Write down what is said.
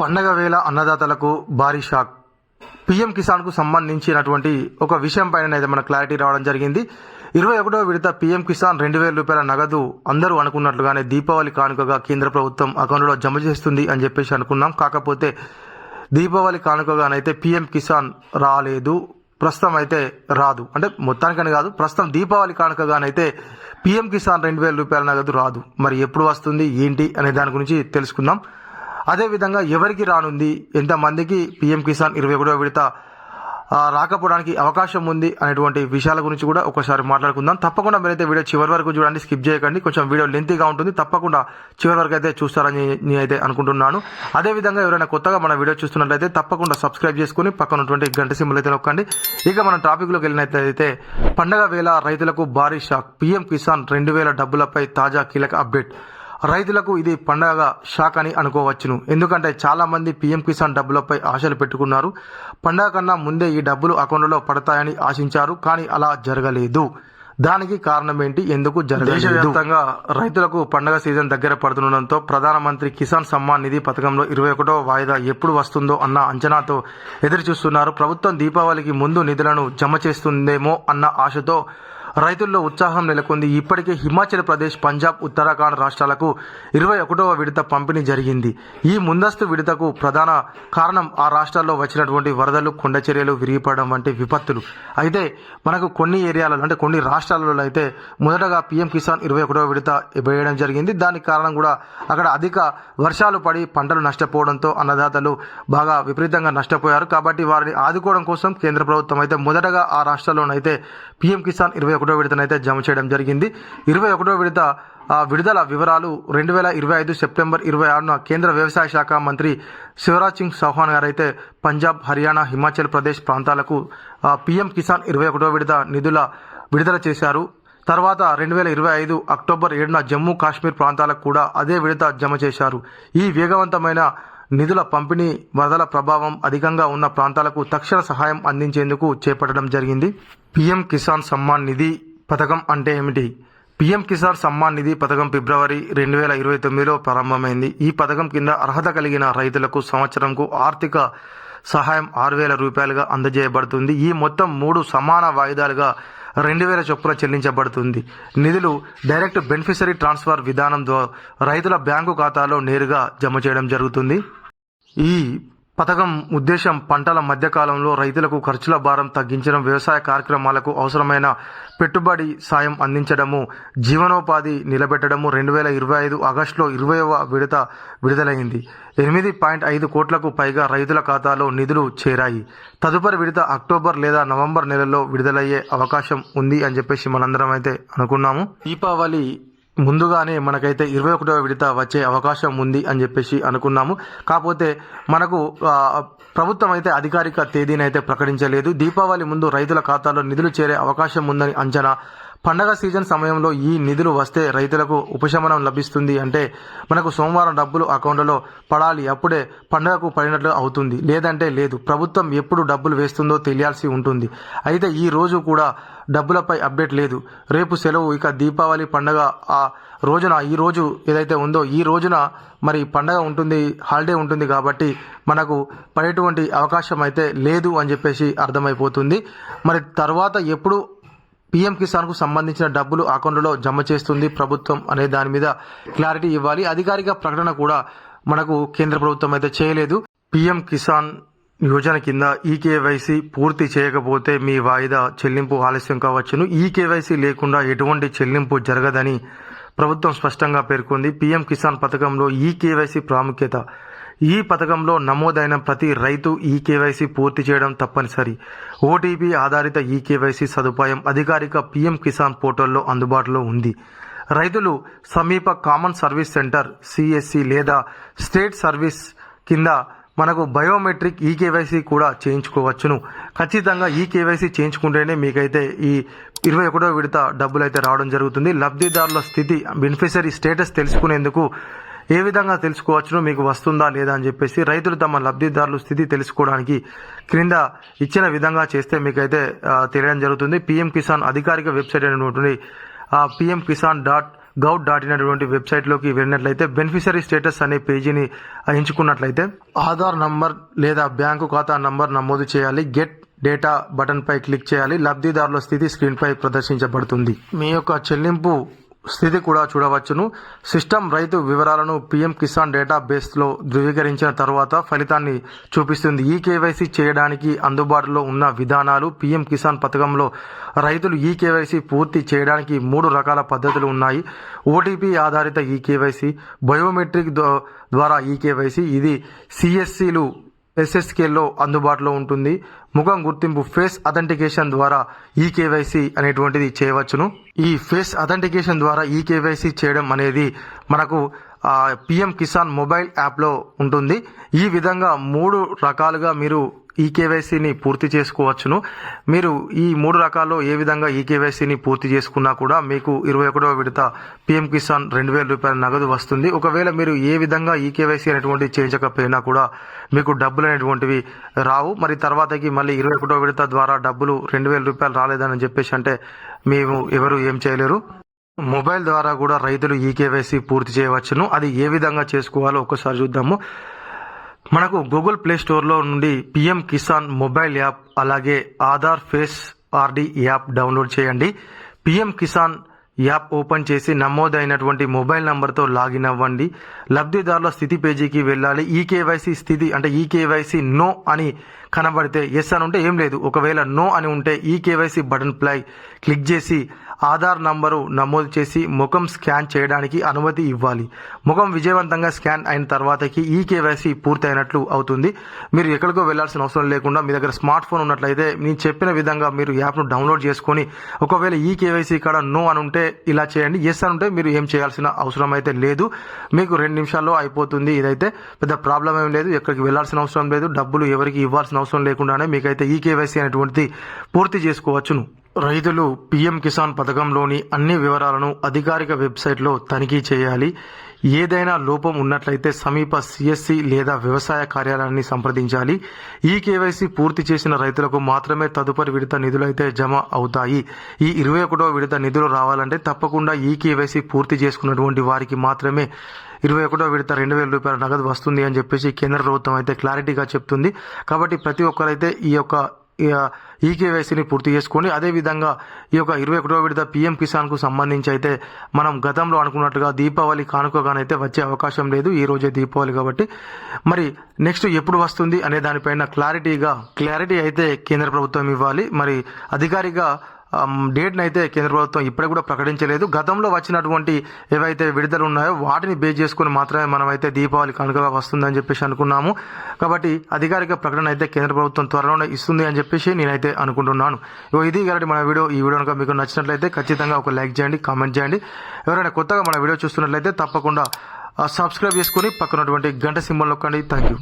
పండగ వేళ అన్నదాతలకు భారీ షాక్. పీఎం కిసాన్కు సంబంధించినటువంటి ఒక విషయం పైన అయితే మన క్లారిటీ రావడం జరిగింది. ఇరవై ఒకటో విడత పీఎం కిసాన్ రెండు వేల రూపాయల నగదు అందరూ అనుకున్నట్లుగానే దీపావళి కానుకగా కేంద్ర ప్రభుత్వం అకౌంట్లో జమ చేస్తుంది అని చెప్పేసి అనుకున్నాం. కాకపోతే దీపావళి కానుకగానైతే పీఎం కిసాన్ రాలేదు. ప్రస్తుతం అయితే రాదు. అంటే మొత్తానికని కాదు ప్రస్తుతం దీపావళి కానుకగానైతే పీఎం కిసాన్ రెండు వేల రూపాయల నగదు రాదు. మరి ఎప్పుడు వస్తుంది ఏంటి అనే దాని గురించి తెలుసుకుందాం. అదేవిధంగా ఎవరికి రానుంది? ఎంతమందికి పీఎం కిసాన్ ఇరవై ఒకటో విడత రాకపోవడానికి అవకాశం ఉంది అనేటువంటి విషయాల గురించి కూడా ఒకసారి మాట్లాడుకుందాం. తప్పకుండా మీరైతే వీడియో చివరి వరకు చూడండి స్కిప్ చేయకండి. కొంచెం వీడియో లెంతీగా ఉంటుంది. తప్పకుండా చివరి వరకు అయితే చూస్తారని నేను అయితే అనుకుంటున్నాను అదేవిధంగా ఎవరైనా కొత్తగా మన వీడియో చూస్తున్నట్లయితే తప్పకుండా సబ్స్క్రైబ్ చేసుకుని పక్కన ఉన్నటువంటి గంట సింబల్ అయితే నొక్కండి. ఇక మనం టాపిక్లోకి వెళ్ళినట్లయితే పండగ వేళ రైతులకు భారీ షాక్. పీఎం కిసాన్ రెండు వేల డబ్బులపై తాజా కీలక అప్డేట్. రైతులకు ఇది పండగ షాక్ అని అనుకోవచ్చును. ఎందుకంటే చాలామంది పీఎం కిసాన్ డబ్బులపై ఆశలు పెట్టుకున్నారు. పండగ కన్నా ముందే ఈ డబ్బులు అకౌంట్లో పడతాయని ఆశించారు కానీ అలా జరగలేదు. దానికి కారణం ఏంటి ఎందుకు దేశవ్యాప్తంగా రైతులకు పండగ సీజన్ దగ్గర పడుతుండడంతో ప్రధానమంత్రి కిసాన్ సమ్మాన్ నిధి పథకంలో ఇరవై ఒకటో వాయిదా ఎప్పుడు వస్తుందో అన్న అంచనాతో ఎదురు చూస్తున్నారు ప్రభుత్వం దీపావళికి ముందు నిధులను జమ చేస్తుందేమో అన్న ఆశతో రైతుల్లో ఉత్సాహం నెలకొంది. ఇప్పటికే హిమాచల్ ప్రదేశ్ పంజాబ్ ఉత్తరాఖండ్ రాష్ట్రాలకు ఇరవై ఒకటవ విడత పంపిణీ జరిగింది. ఈ ముందస్తు విడతకు ప్రధాన కారణం ఆ రాష్ట్రాల్లో వచ్చినటువంటి వరదలు కొండ చర్యలు విరిగిపడడం వంటి విపత్తులు. అయితే మనకు కొన్ని ఏరియాలలో అంటే కొన్ని రాష్ట్రాలలో అయితే మొదటగా పీఎం కిసాన్ ఇరవై ఒకటవ విడత వేయడం జరిగింది. దానికి కారణం కూడా అక్కడ అధిక వర్షాలు పడి పంటలు నష్టపోవడంతో అన్నదాతలు బాగా విపరీతంగా నష్టపోయారు. కాబట్టి వారిని ఆదుకోవడం కోసం కేంద్ర ప్రభుత్వం అయితే మొదటగా ఆ రాష్ట్రాల్లోనైతే పీఎం కిసాన్ ఇరవై ఒకటో విడతనైతే జమ చేయడం జరిగింది. ఇరవై ఒకటో విడత ఆ, విడుదల వివరాలు రెండు వేల ఇరవై ఐదు సెప్టెంబర్ ఇరవై ఆరున కేంద్ర వ్యవసాయ శాఖ మంత్రి శివరాజ్ సింగ్ చౌహాన్ గారైతే పంజాబ్ హర్యానా హిమాచల్ ప్రదేశ్ ప్రాంతాలకు పీఎం కిసాన్ ఇరవై ఒకటో విడత నిధుల విడుదల చేశారు. తర్వాత రెండు వేల ఇరవై ఐదు అక్టోబర్ ఏడున జమ్మూ కాశ్మీర్ ప్రాంతాలకు కూడా అదే విడత జమ చేశారు. ఈ వేగవంతమైన నిధుల పంపిణీ వరదల ప్రభావం అధికంగా ఉన్న ప్రాంతాలకు తక్షణ సహాయం అందించేందుకు చేపట్టడం జరిగింది. పీఎం కిసాన్ సమ్మాన్ నిధి పథకం అంటే ఏమిటి? పీఎం కిసాన్ సమ్మాన్ నిధి పథకం ఫిబ్రవరి రెండు వేల ఇరవై తొమ్మిదిలో ప్రారంభమైంది. ఈ పథకం కింద అర్హత కలిగిన రైతులకు సంవత్సరంకు ఆర్థిక సహాయం ఆరు వేల రూపాయలుగా అందజేయబడుతుంది. ఈ మొత్తం మూడు సమాన వాయిదాలుగా రెండు వేల చొప్పున చెల్లించబడుతుంది. నిధులు డైరెక్ట్ బెనిఫిషరీ ట్రాన్స్ఫర్ విధానం ద్వారా రైతుల బ్యాంకు ఖాతాలో నేరుగా జమ చేయడం జరుగుతుంది. ఈ పథకం ఉద్దేశం పంటల మధ్యకాలంలో రైతులకు ఖర్చుల భారం తగ్గించడం వ్యవసాయ కార్యక్రమాలకు అవసరమైన పెట్టుబడి సాయం అందించడము జీవనోపాధి నిలబెట్టడము రెండు వేల ఇరవై ఐదు ఆగస్టులో ఇరవైవ విడత విడుదలైంది. ఎనిమిది పాయింట్ ఐదు కోట్లకు పైగా రైతుల ఖాతాలో నిధులు చేరాయి. తదుపరి విడత అక్టోబర్ లేదా నవంబర్ నెలలో విడుదలయ్యే అవకాశం ఉంది అని చెప్పేసి మనందరం అయితే అనుకున్నాము. దీపావళి ముందుగానే మనకైతే ఇరవై ఒకటవ విడత వచ్చే అవకాశం ఉంది అని చెప్పేసి అనుకున్నాము. కాకపోతే మనకు ప్రభుత్వం అయితే అధికారిక తేదీని అయితే ప్రకటించలేదు. దీపావళి ముందు రైతుల ఖాతాలో నిధులు చేరే అవకాశం ఉందని అంచనా పండగ సీజన్ సమయంలో ఈ నిధులు వస్తే రైతులకు ఉపశమనం లభిస్తుంది అంటే మనకు సోమవారం డబ్బులు అకౌంట్లో పడాలి అప్పుడే పండగకు పడినట్లు అవుతుంది. లేదంటే లేదు ప్రభుత్వం ఎప్పుడు డబ్బులు వేస్తుందో తెలియాల్సి ఉంటుంది. అయితే ఈ రోజు కూడా డబ్బులపై అప్డేట్ లేదు. రేపు సెలవు ఇక దీపావళి పండగ ఆ రోజున ఈ రోజు ఏదైతే ఉందో ఈ రోజున మరి పండగ ఉంటుంది హాలిడే ఉంటుంది కాబట్టి మనకు పడేటువంటి అవకాశం అయితే లేదు అని చెప్పేసి అర్థమైపోతుంది. మరి తర్వాత ఎప్పుడు పీఎం కిసాన్కు సంబంధించిన డబ్బులు అకౌంట్లో జమ చేస్తుంది ప్రభుత్వం అనే దాని మీద క్లారిటీ ఇవ్వాలి. అధికారిక ప్రకటన కూడా మనకు కేంద్ర ప్రభుత్వం అయితే చేయలేదు. పీఎం కిసాన్ యోజన కింద ఈ పూర్తి చేయకపోతే మీ వాయిదా చెల్లింపు ఆలస్యం కావచ్చును. ఈ కేవైసీ లేకుండా ఎటువంటి చెల్లింపు జరగదని ప్రభుత్వం స్పష్టంగా పేర్కొంది. పీఎం కిసాన్ పథకంలో ఈ కేవైసీ ప్రాముఖ్యత ఈ పథకంలో నమోదైన ప్రతి రైతు ఈ కేవైసీ పూర్తి చేయడం తప్పనిసరి. ఓటీపీ ఆధారిత ఈ కేవైసీ సదుపాయం అధికారిక పీఎం కిసాన్ పోర్టల్లో అందుబాటులో ఉంది. రైతులు సమీప కామన్ సర్వీస్ సెంటర్ సిఎస్సి లేదా స్టేట్ సర్వీస్ కింద మనకు బయోమెట్రిక్ ఈ కేవైసీ కూడా చేయించుకోవచ్చును. ఖచ్చితంగా ఈ కేవైసీ చేయించుకుంటేనే మీకైతే ఈ ఇరవై ఒకటో విడత డబ్బులు అయితే రావడం జరుగుతుంది. లబ్ధిదారుల స్థితి బెనిఫిషరీ స్టేటస్ తెలుసుకునేందుకు ఏ విధంగా తెలుసుకోవచ్చునో మీకు వస్తుందా లేదా అని చెప్పేసి రైతులు తమ లబ్ధిదారుల స్థితి తెలుసుకోవడానికి క్రింద ఇచ్చిన విధంగా చేస్తే మీకైతే తెలియడం జరుగుతుంది. పిఎం కిసాన్ అధికారిక వెబ్సైట్ అనేటువంటి PM Kisan dot gov dot in అనేటువంటి వెబ్సైట్లోకి వెళ్ళినట్లయితే బెనిఫిషరీ స్టేటస్ అనే పేజీని ఎంచుకున్నట్లయితే ఆధార్ నంబర్ లేదా బ్యాంకు ఖాతా నంబర్ నమోదు చేయాలి. గెట్ డేటా బటన్పై క్లిక్ చేయాలి. లబ్ధిదారుల స్థితి స్క్రీన్పై ప్రదర్శించబడుతుంది. మీ యొక్క చెల్లింపు స్థితి కూడా చూడవచ్చును. సిస్టమ్ రైతు వివరాలను పిఎం కిసాన్ డేటా బేస్లో ధృవీకరించిన తర్వాత ఫలితాన్ని చూపిస్తుంది. ఈ కేవైసీ చేయడానికి అందుబాటులో ఉన్న విధానాలు పిఎం కిసాన్ పథకంలో రైతులు ఈ కేవైసీ పూర్తి చేయడానికి మూడు రకాల పద్ధతులు ఉన్నాయి. ఓటీపీ ఆధారిత ఈ కేవైసీ బయోమెట్రిక్ ద్వారా ఈ కేవైసీ ఇది సిఎస్సిలు ఎస్ఎస్కేలో అందుబాటులో ఉంటుంది. ముఖం గుర్తింపు ఫేస్ అథెంటికేషన్ ద్వారా ఈ కేవైసీ అనేటువంటిది చేయవచ్చును. ఈ ఫేస్ అథెంటికేషన్ ద్వారా ఈ కేవైసీ చేయడం అనేది మనకు పిఎం కిసాన్ మొబైల్ యాప్లో ఉంటుంది. ఈ విధంగా మూడు రకాలుగా మీరు ఈ కేవైసీని పూర్తి చేసుకోవచ్చును. మీరు ఈ మూడు రకాల్లో ఏ విధంగా ఈ కేవైసీని పూర్తి చేసుకున్నా కూడా మీకు ఇరవై ఒకటవ విడత పిఎం కిసాన్ రెండు వేల రూపాయల నగదు వస్తుంది. ఒకవేళ మీరు ఏ విధంగా ఈ కేవైసీ అనేటువంటి చేయించకపోయినా కూడా మీకు డబ్బులు అనేటువంటివి రావు. మరి తర్వాతకి మళ్ళీ ఇరవై ఒకటో విడత ద్వారా డబ్బులు రెండు వేల రూపాయలు రాలేదని చెప్పేసి అంటే మేము ఎవరు ఏం చేయలేరు. మొబైల్ ద్వారా కూడా రైతులు ఈ కేవైసీ పూర్తి చేయవచ్చును. అది ఏ విధంగా చేసుకోవాలో ఒకసారి చూద్దాము. మనకు గూగుల్ ప్లే స్టోర్లో నుండి పిఎం కిసాన్ మొబైల్ యాప్ అలాగే Aadhaar face RD app download చేయండి. పిఎం కిసాన్ యాప్ ఓపెన్ చేసి నమోదైనటువంటి మొబైల్ నంబర్తో లాగిన్ అవ్వండి. లబ్ధిదారుల స్థితి పేజీకి వెళ్ళాలి. ఈ స్థితి అంటే ఈ నో అని కనబడితే ఎస్ అని ఉంటే ఏం లేదు. ఒకవేళ నో అని ఉంటే ఈ బటన్ ప్లై క్లిక్ చేసి ఆధార్ నంబరు నమోదు చేసి ముఖం స్కాన్ చేయడానికి అనుమతి ఇవ్వాలి. ముఖం విజయవంతంగా స్కాన్ అయిన తర్వాతకి ఈ కేవైసీ పూర్తయినట్లు అవుతుంది. మీరు ఎక్కడికో వెళ్ళాల్సిన అవసరం లేకుండా మీ దగ్గర స్మార్ట్ ఫోన్ ఉన్నట్లయితే నేను చెప్పిన విధంగా మీరు యాప్ను డౌన్లోడ్ చేసుకొని ఒకవేళ ఈ కేవైసీ కాడ నో అని ఉంటే ఇలా చేయండి. ఎస్ అని ఉంటే మీరు ఏం చేయాల్సిన అవసరం అయితే లేదు. మీకు రెండు నిమిషాల్లో అయిపోతుంది. ఇదైతే పెద్ద ప్రాబ్లం ఏం లేదు. ఎక్కడికి వెళ్ళాల్సిన అవసరం లేదు. డబ్బులు ఎవరికి ఇవ్వాల్సిన అవసరం లేకుండానే మీకైతే ఈ కేవైసీ అనేటువంటిది పూర్తి చేసుకోవచ్చును. రైతులు పిఎం కిసాన్ పథకంలోని అన్ని వివరాలను అధికారిక వెబ్సైట్లో తనిఖీ చేయాలి. ఏదైనా లోపం ఉన్నట్లయితే సమీప సిఎస్సి లేదా వ్యవసాయ కార్యాలయాన్ని సంప్రదించాలి. ఈ కేవైసీ పూర్తి చేసిన రైతులకు మాత్రమే తదుపరి విడత నిధులైతే జమ అవుతాయి. ఈ ఇరవై ఒకటో విడత నిధులు రావాలంటే తప్పకుండా ఈ కేవైసీ పూర్తి చేసుకున్నటువంటి వారికి మాత్రమే ఇరవై ఒకటో విడత రెండు వేల రూపాయల నగదు వస్తుంది అని చెప్పేసి కేంద్ర ప్రభుత్వం అయితే క్లారిటీగా చెప్తుంది. కాబట్టి ప్రతి ఒక్కరైతే ఈ యొక్క ఈ కేవైసీని పూర్తి చేసుకొని అదేవిధంగా ఈ యొక్క ఇరవై ఒకటో విడత పిఎం కిసాన్కు సంబంధించి అయితే మనం గతంలో అనుకున్నట్టుగా దీపావళి కానుకగానైతే వచ్చే అవకాశం లేదు. ఈ రోజే దీపావళి కాబట్టి మరి నెక్స్ట్ ఎప్పుడు వస్తుంది అనే దానిపైన క్లారిటీగా క్లారిటీ అయితే కేంద్ర ప్రభుత్వం ఇవ్వాలి. మరి అధికారిగా డేట్ని అయితే కేంద్ర ప్రభుత్వం ఇప్పటికి కూడా ప్రకటించలేదు. గతంలో వచ్చినటువంటి ఏవైతే విడుదల ఉన్నాయో వాటిని బేస్ చేసుకుని మాత్రమే మనమైతే దీపావళి కనుకగా వస్తుందని చెప్పేసి అనుకున్నాము. కాబట్టి అధికారిక ప్రకటన అయితే కేంద్ర ప్రభుత్వం త్వరలోనే ఇస్తుంది అని చెప్పేసి నేనైతే అనుకుంటున్నాను. ఇది కాబట్టి మన వీడియో. ఈ వీడియో కనుక మీకు నచ్చినట్లయితే ఖచ్చితంగా ఒక లైక్ చేయండి కామెంట్ చేయండి. ఎవరైనా కొత్తగా మన వీడియో చూస్తున్నట్లయితే తప్పకుండా సబ్స్క్రైబ్ చేసుకుని పక్కనటువంటి గంట సింబల్ నొక్కండి. Thank you